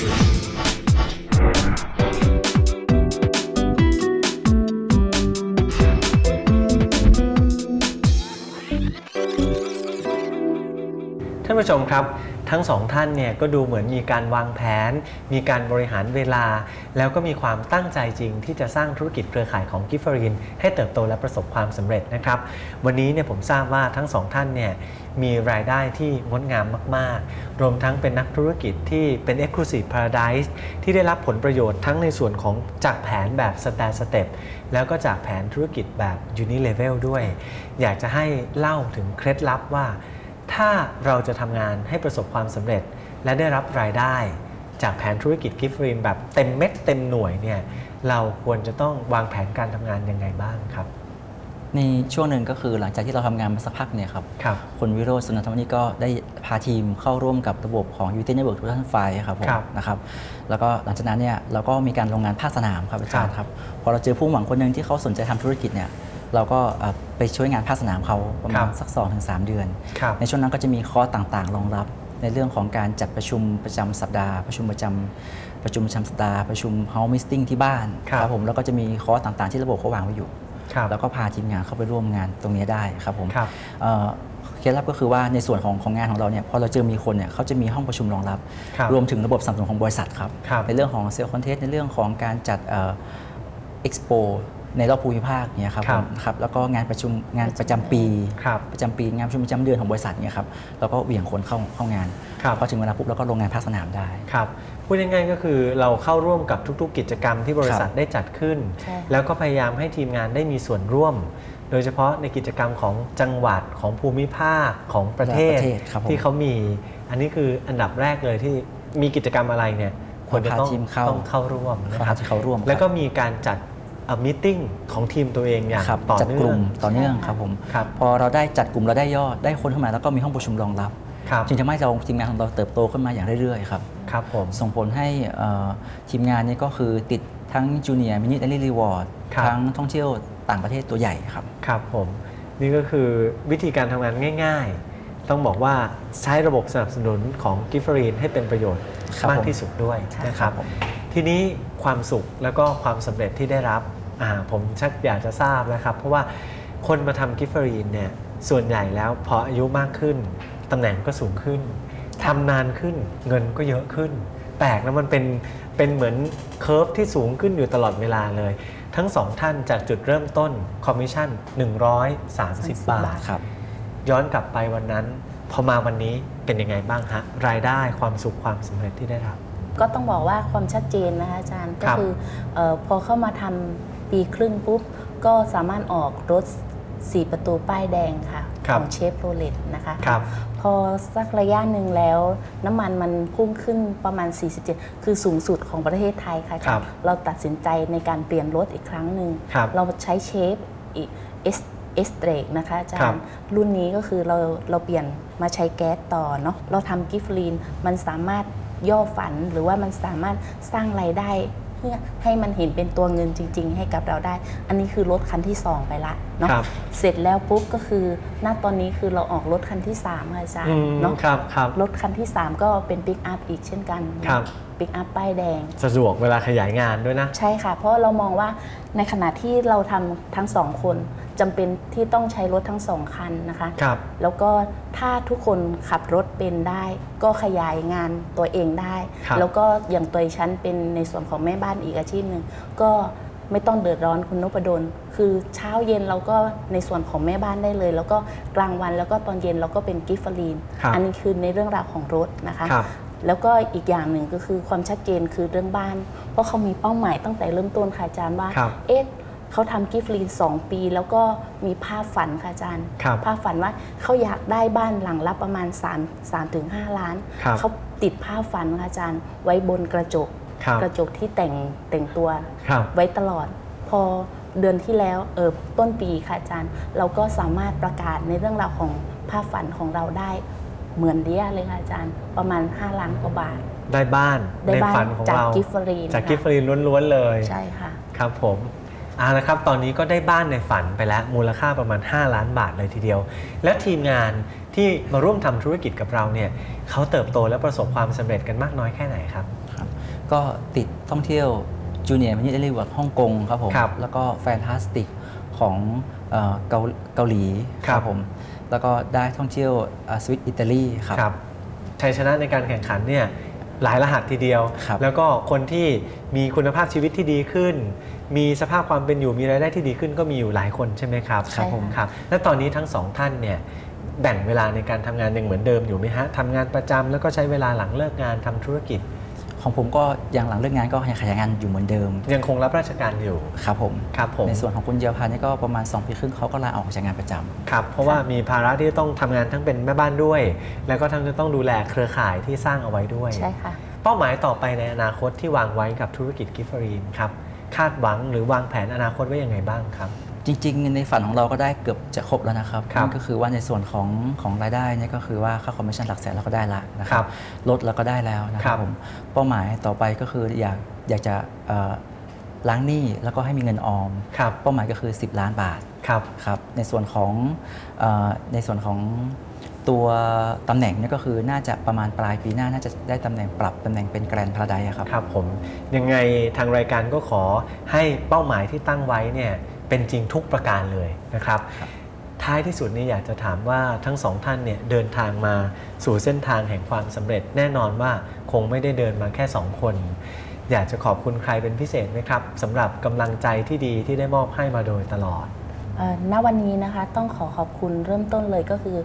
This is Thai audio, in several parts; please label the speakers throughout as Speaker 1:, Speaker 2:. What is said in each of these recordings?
Speaker 1: ท่านผู้ชมครับ ทั้งสองท่านเนี่ยก็ดูเหมือนมีการวางแผน มีการบริหารเวลา แล้วก็มีความตั้งใจจริง ที่จะสร้างธุรกิจเครือข่ายของกิฟเฟอรีนให้เติบโตและประสบความสำเร็จนะครับ วันนี้เนี่ยผมทราบว่าทั้งสองท่านเนี่ยมีรายได้ที่งดงามมาก ๆ รวมทั้งเป็นนักธุรกิจที่เป็น Exclusive Paradise ที่ได้รับผลประโยชน์ทั้งในส่วนของจากแผนแบบ Step Step แล้วก็จากแผนธุรกิจแบบ Unilevel ด้วย อยากจะให้เล่าถึงเคล็ดลับว่า ถ้าเราจะทำงานให้ประสบความสำเร็จ และได้รับรายได้ จากแผนธุรกิจกิฟต์รีนแบบเต็มเม็ดเต็มหน่วยเนี่ยเราควรจะต้องวางแผนการทำงานยังไงบ้างครับ
Speaker 2: ในช่วงหนึ่งก็คือหลังจากที่เราทำงานมาสักพักเนี่ยครับ
Speaker 1: ครับ
Speaker 2: คุณวิโรจน์สุนันทวณิชก็ได้พาทีมเข้าร่วมกับระบบของ u t i Network ทุกท่านไฟครับผม
Speaker 1: ครับ
Speaker 2: นะครับ แล้วก็หลังจากนั้นเนี่ยเราก็มีการลงงานภาคสนามครับอาจารย์ครับ พอเราเจอผู้หวังคนหนึ่งที่เขาสนใจทำธุรกิจเนี่ย เราก็เอ่อไปช่วยงานภาคสนามเขาประมาณสัก 2-3 เดือน
Speaker 1: ครับ
Speaker 2: ในช่วงนั้นก็จะมีคอร์สต่างๆ รองรับ ในเรื่องของการจัดประชุมประจำสัปดาห์ ประชุมประจำประชุมประจำสัปดาห์ประชุม House Meeting ที่บ้าน
Speaker 1: ครับ
Speaker 2: ผมแล้วก็จะมีคอร์สต่างๆ ที่ระบบเขาวางไว้อยู่
Speaker 1: ครับ
Speaker 2: แล้วก็พาทีมงานเข้าไปร่วมงานตรงนี้ได้ครับผม
Speaker 1: ครับ
Speaker 2: เอ่อเคล็ดลับก็คือว่าในส่วนของของงานของเราเนี่ยพอเราเจอมีคนเนี่ยเขาจะมีห้องประชุมรองรับ
Speaker 1: ครับ
Speaker 2: รวมถึงระบบสนับสนุนของบริษัทครับ
Speaker 1: ครับ
Speaker 2: ในเรื่องของเซลล์คอนเทนต์ในเรื่องของการจัดเอ็กซ์โป ในรอบภูมิภาคเนี่ยครับ
Speaker 1: ครั
Speaker 2: ผ
Speaker 1: บ
Speaker 2: มครับแล้วก็งานประชุมงานประจำปี
Speaker 1: ครับ
Speaker 2: ประจำปีงานประชุมประจำเดือนของบริษัทเนี่ยครับแล้วก็เหวี่ยงคนเข้าเข้างาน
Speaker 1: ครับ
Speaker 2: พอถึงเวลาปุ๊บเราก็ลงงานภาคสนามได้
Speaker 1: ครับพูดง่ายๆก็คือเราเข้าร่วมกับทุกๆ กิจกรรมที่บริษัท
Speaker 2: ครับ
Speaker 1: ได้จัดขึ้น
Speaker 3: ใช่ค่ะ
Speaker 1: แล้วก็พยายามให้ทีมงานได้มีส่วนร่วม โดยเฉพาะในกิจกรรมของจังหวัดของภูมิภาคของประเทศ
Speaker 2: ประเทศครับผม
Speaker 1: ที่เขามี อันนี้คืออันดับแรกเลยที่มีกิจกรรมอะไรเนี่ยควรจะต้อง
Speaker 2: พาทีมเข้า
Speaker 1: ต้องเข้าร่วมนะครับ
Speaker 2: เขาเข้าร่วมครับ
Speaker 1: แล้วก็มีการจัด มิ팅ของทีมตัวเองอย่าง
Speaker 2: ครับ
Speaker 1: ต่อ
Speaker 2: จัด
Speaker 1: เนื่
Speaker 2: ก
Speaker 1: อ
Speaker 2: ลุ่
Speaker 1: ง
Speaker 2: มต่อเนื่อง
Speaker 3: ใช่ค่ะ
Speaker 2: ครับผม
Speaker 1: ครับ
Speaker 2: พอเราได้จัดกลุ่มเราได้ยอดได้คนเข้ามาแล้วก็มีห้องประชุมรองรับ
Speaker 1: ครับ
Speaker 2: จึงทำให้เราทีมงานของเราเติบโตขึ้นมาอย่างเรื่อยๆครับ
Speaker 1: ครับผม
Speaker 2: ส่งผลให้เอ่อทีมงานนี้ก็คือติดทั้งจูเนียร์มินิเอลี่รีวอร์ด
Speaker 1: ครับ
Speaker 2: ทั้งท่องเที่ยวต่างประเทศตัวใหญ่ครับ
Speaker 1: ครับผมนี่ก็คือวิธีการทำงานง่าย ๆ ต้องบอกว่าใช้ระบบสนับสนุนของกิฟเฟอรีนให้เป็นประโยชน์
Speaker 2: ครับ
Speaker 1: มาก
Speaker 2: ผม
Speaker 1: ที่สุดด้วยนะครับ
Speaker 2: ผม
Speaker 1: ทีนี้ความสุขแล้วก็ความสำเร็จที่ได้รับ อ่าผมชักอยากจะทราบแล้วครับ เพราะว่าคนมาทำกิฟเฟอรีนเนี่ยส่วนใหญ่แล้วพออายุมากขึ้นตำแหน่งก็สูงขึ้นทำนานขึ้นเงินก็เยอะขึ้น แปลกนะมันเป็นเป็นเหมือนเคอร์ฟที่สูงขึ้นอยู่ตลอดเวลาเลย ทั้งสองท่านจากจุดเริ่มต้นคอมมิชชั่น 130 บาท
Speaker 2: ครับ
Speaker 1: ย้อนกลับไปวันนั้น พอมาวันนี้เป็นยังไงบ้างฮะ รายได้ความสุขความสำเร็จที่ได้รับ
Speaker 3: ก็ต้องบอกว่าความชัดเจนนะคะอาจารย์
Speaker 1: ค
Speaker 3: ก็
Speaker 1: รับ
Speaker 3: คือเออพอเข้ามาทำ ปีครึ่งปุ๊บ ก็สามารถออกรถ 4 ประตูป้ายแดงค่ะ
Speaker 1: ครับ
Speaker 3: ของเชฟโรเลตนะคะ
Speaker 1: ครับ
Speaker 3: พอสักระยะหนึ่งแล้ว น้ำมันมันพุ่งขึ้นประมาณ 47 คือสูงสุดของประเทศไทยค่ะอาจารย์เราตัดสินใจในการเปลี่ยนรถอีกครั้งหนึ่ง
Speaker 1: ครับ
Speaker 3: เราใช้เชฟอีกเอสเอสเตรกนะคะอาจา
Speaker 1: ครั
Speaker 3: ร
Speaker 1: บ
Speaker 3: ย์รุ่นนี้ก็คือเราเราเปลี่ยนมาใช้แก๊สต่อเนาะเราทำกิฟต์ลีนมันสามารถย่อฝันหรือว่ามันสามารถสร้างไรายได้ เพื่อให้มันเห็นเป็นตัวเงินจริง ๆ ให้กับเราได้ อันนี้คือรถคันที่ 2 ไปละเนาะ
Speaker 1: ครับ
Speaker 3: เสร็จแล้วปุ๊บก็คือณตอนนี้คือเราออกรถคันที่3ค่ะอาจาร
Speaker 1: อื
Speaker 3: ย์
Speaker 1: ม
Speaker 3: เนาะ
Speaker 1: ครับครับ
Speaker 3: รถคันที่ 3 ก็เป็นปิกอัพอีกเช่นกัน
Speaker 1: ครับ
Speaker 3: ปิกอัพป้ายแดง
Speaker 1: สะดวกเวลาขยายงานด้วยนะ
Speaker 3: ใช่ค่ะ เพราะเรามองว่าในขณะที่เราทำทั้งสองคน จำเป็นที่ต้องใช้รถทั้งสองคันนะคะ
Speaker 1: ครับ
Speaker 3: แล้วก็ถ้าทุกคนขับรถเป็นได้ ก็ขยายงานตัวเองได้
Speaker 1: ครับ
Speaker 3: แล้วก็อย่างตัวฉันเป็นในส่วนของแม่บ้านอีกอาชีพหนึ่งก็ไม่ต้องเดือดร้อนคุณนพดลคือเช้าเย็นเราก็ในส่วนของแม่บ้านได้เลย แล้วก็กลางวันแล้วก็ตอนเย็นเราก็เป็นกิฟฟรีน
Speaker 1: ครับ
Speaker 3: อันี้คือในเรื่องราวของรถนะคะ
Speaker 1: ครับ
Speaker 3: แล้วก็อีกอย่างหนึ่งก็คือความชัดเจนคือเรื่องบ้าน เพราะเขามีเป้าหมายตั้งแต่เริ่มต้นค่ะอาจารย์ว่า
Speaker 1: ครับ
Speaker 3: เอ๊ะ เขาทำกิฟต์ลีนสองปี แล้วก็มีภาพฝันค่ะอาจารย์
Speaker 1: ครับ
Speaker 3: ภาพฝันว่าเขาอยากได้บ้านหลังละประมาณ 3 3ถึง5ล้าน
Speaker 1: ครับ
Speaker 3: เขาติดภาพฝันค่ะอาจารย์ ไว้บนกระจก
Speaker 1: ครับ
Speaker 3: กระจกที่แต่งแต่งตัว
Speaker 1: ครับ
Speaker 3: ไว้ตลอด พอเดือนที่แล้วเออต้นปีค่ะอาจารย์ เราก็สามารถประกาศในเรื่องราวของภาพฝันของเราได้เหมือนเดียเลยค่ะอาจารย์ประมาณ 5 ล้านกว่าบาท
Speaker 1: ได้บ้าน
Speaker 3: ได้
Speaker 1: ใน
Speaker 3: บ้าน
Speaker 1: ฝันของ
Speaker 3: จาก
Speaker 1: เรา
Speaker 3: กิฟต์ฟรีน
Speaker 1: จาก
Speaker 3: ค่ะ
Speaker 1: กิฟฟรีนล้วนๆเลย
Speaker 3: ใช่ค่ะ
Speaker 1: ครับผม เอาละครับ ตอนนี้ก็ได้บ้านในฝันไปแล้ว มูลค่าประมาณ 5 ล้านบาทเลยทีเดียว และทีมงานที่มาร่วมทำธุรกิจกับเราเนี่ยเขาเติบโตและประสบความสำเร็จกันมากน้อยแค่ไหนครับ
Speaker 2: ครับก็ติดท่องเที่ยวจูเนียร์มินิเอลิเวิร์กฮ่องกงครับผม
Speaker 1: ครับ
Speaker 2: แล้วก็แฟนตาสติกของเอ่อเกาเกาหลี
Speaker 1: ครับ
Speaker 2: ผม แล้วก็ได้ท่องเที่ยวสวิตอิตาลีครับ
Speaker 1: ครับชัยชนะในการแข่งขันเนี่ย หลายรหัสทีเดียว
Speaker 2: ครับ
Speaker 1: แล้วก็คนที่มีคุณภาพชีวิตที่ดีขึ้น มีสภาพความเป็นอยู่มีรายได้ที่ดีขึ้นก็มีอยู่หลายคนใช่ไหมครับ
Speaker 3: ใช่ค่ะ
Speaker 1: ครับ และตอนนี้ทั้งสองท่านเนี่ยแบ่งเวลาในการทำงานยังเหมือนเดิมอยู่ไหมฮะทำงานประจำแล้วก็ใช้เวลาหลังเลิกงานทำธุรกิจ
Speaker 2: ของผมก็ยังหลังเลิกงานก็ยังขยายงานอยู่เหมือนเดิม
Speaker 1: ยังคงรับราชการอยู่
Speaker 2: ครับผม
Speaker 1: ครับผม
Speaker 2: ในส่วนของคุณเยียวพานี่ก็ประมาณ2ปีครึ่งเขาก็ลาออกจากงานประจำ
Speaker 1: ครับเพราะว่ามีภาระที่ต้องทำงานทั้งเป็นแม่บ้านด้วย แล้วก็ทั้งจะต้องดูแลเครือข่ายที่สร้างเอาไว้ด้วย
Speaker 3: ใช่ค่ะ
Speaker 1: เป้าหมายต่อไปในอนาคตที่วางไว้กับธุรกิจกิฟฟรีนครับคาดหวังหรือวางแผนอนาคตไว้ยังไงบ้างครับ
Speaker 2: จริงๆ ในฝันของเราก็ได้เกือบจะครบแล้วนะครับ
Speaker 1: ครับ
Speaker 2: นั่นก็คือว่าในส่วนของของรายได้เนี่ยก็คือว่าค่าคอมมิชชั่นหลักแสนเราก็ได้ละนะค
Speaker 1: ครั
Speaker 2: รับบลดเราก็ได้แล้วนะค
Speaker 1: ครั
Speaker 2: รั
Speaker 1: บบ
Speaker 2: ผมเป้าหมายต่อไปก็คืออยากอยากจะเอ่อล้างหนี้แล้วก็ให้มีเงินออม
Speaker 1: ครับ
Speaker 2: เป้าหมายก็คือ 10 ล้านบาท
Speaker 1: ครับ
Speaker 2: ครับในส่วนของเออในส่วนของตัวตำแหน่งเนี่ยก็คือน่าจะประมาณปลายปีหน้าน่าจะได้ตำแหน่งปรับตำแหน่งเป็นแกรนด์พาราไดครับ
Speaker 1: ครับผมยังไงทางรายการก็ขอให้เป้าหมายที่ตั้งไว้เนี่ย เป็นจริงทุกประการเลยนะครับ
Speaker 2: ครับ
Speaker 1: ท้ายที่สุดนี่อยากจะถามว่าทั้งสองท่านเนี่ยเดินทางมาสู่เส้นทางแห่งความสำเร็จ แน่นอนว่าคงไม่ได้เดินมาแค่สองคน อยากจะขอบคุณใครเป็นพิเศษไหมครับสำหรับกำลังใจที่ดีที่ได้มอบให้มาโดยตลอด
Speaker 3: เอ่อณวันนี้นะคะต้องขอขอบคุณเริ่มต้นเลยก็คือ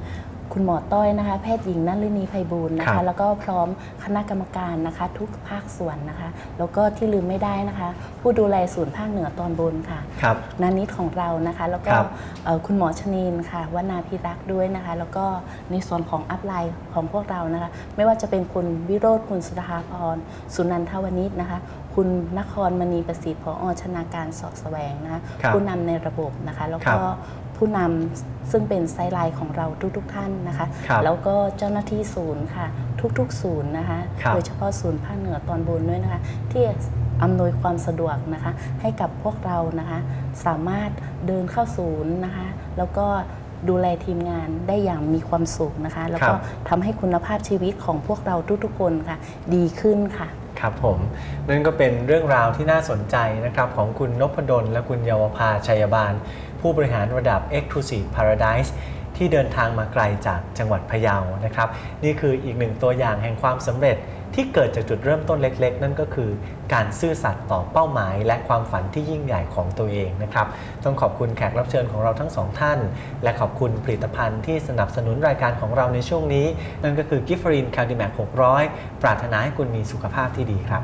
Speaker 3: คุณหมอต้อยนะคะ แพทย์หญิงนันลินีไพบูลย์นะ
Speaker 1: ครั
Speaker 3: คะ
Speaker 1: บ
Speaker 3: แล้วก็พร้อมคณะกรรมการนะคะ ทุกภาคส่วนนะคะ แล้วก็ที่ลืมไม่ได้นะคะ ผู้ดูแลศูนย์ภาคเหนือตอนบนค่ะ
Speaker 1: ครับ
Speaker 3: นานิดของเรานะคะ แล้วก็
Speaker 1: ครับ
Speaker 3: เอ่อคุณหมอชนีนค่ะวนาพิรักษ์ด้วยนะคะ แล้วก็ในส่วนของอัพไลน์ของพวกเรานะคะ ไม่ว่าจะเป็นคุณวิโรธคุณสุดาพรสุนันทวณิชนะคะ คุณนครมณีประสิทธิ์พอชนาการสอดแสวงนะคะ
Speaker 1: ครับ
Speaker 3: ผู้นำในระบบนะคะ แล้ว
Speaker 1: ครั
Speaker 3: ก็
Speaker 1: บ
Speaker 3: ผู้นำซึ่งเป็นไซด์ไลน์ของเราทุก ๆ ท่านนะคะ
Speaker 1: ครับ
Speaker 3: แล้วก็เจ้าหน้าที่ศูนย์ค่ะ ทุกๆ ศูนย์นะคะ
Speaker 1: ครับ
Speaker 3: โดยเฉพาะศูนย์ภาคเหนือตอนบนด้วยนะคะ ที่อำนวยความสะดวกนะคะ ให้กับพวกเรานะคะ สามารถเดินเข้าศูนย์นะคะ แล้วก็ดูแลทีมงานได้อย่างมีความสุขนะคะ แล้วก็
Speaker 1: ครับ
Speaker 3: ทำให้คุณภาพชีวิตของพวกเราทุกๆคนค่ะ ดีขึ้นค่ะ
Speaker 1: ครับผมนั่นก็เป็นเรื่องราวที่น่าสนใจนะครับของคุณนพดลและคุณเยาวภาชัยบาล ผู้บริหารระดับ Exclusive Paradise ที่เดินทางมาไกลจากจังหวัดพะเยานะครับ นี่คืออีกหนึ่งตัวอย่างแห่งความสำเร็จ ที่เกิดจากจุดเริ่มต้นเล็ก ๆ นั่นก็คือ การซื่อสัตย์ต่อเป้าหมาย และความฝันที่ยิ่งใหญ่ของตัวเองนะครับต้องขอบคุณแขกรับเชิญของเราทั้งสองท่าน และขอบคุณผลิตภัณฑ์ที่สนับสนุนรายการของเราในช่วงนี้ นั่นก็คือกิฟฟรีนคาร์ดิแมก600 ปรารถนาให้คุณมีสุขภาพที่ดีครับ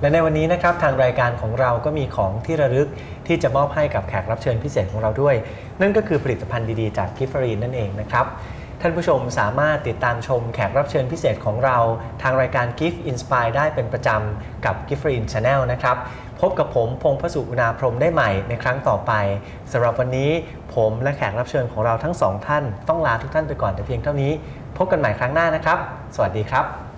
Speaker 1: และในวันนี้นะครับทางรายการของเราก็มีของที่ระลึกที่จะมอบให้กับแขกรับเชิญพิเศษของเราด้วย นั่นก็คือผลิตภัณฑ์ดีๆจากกิฟฟรีนนั่นเองนะครับ ท่านผู้ชมสามารถติดตามชมแขกรับเชิญพิเศษของเรา ทางรายการ Gift Inspire ได้เป็นประจำกับ Gift Free Channel นะครับ พบกับผมพงพสุนาพรมได้ใหม่ในครั้งต่อไปสำหรับวันนี้ผมและแขกรับเชิญของเราทั้งสองท่าน ต้องลาทุกท่านไปก่อนแต่เพียงเท่านี้ พบกันใหม่ครั้งหน้านะครับ สวัสดีครับ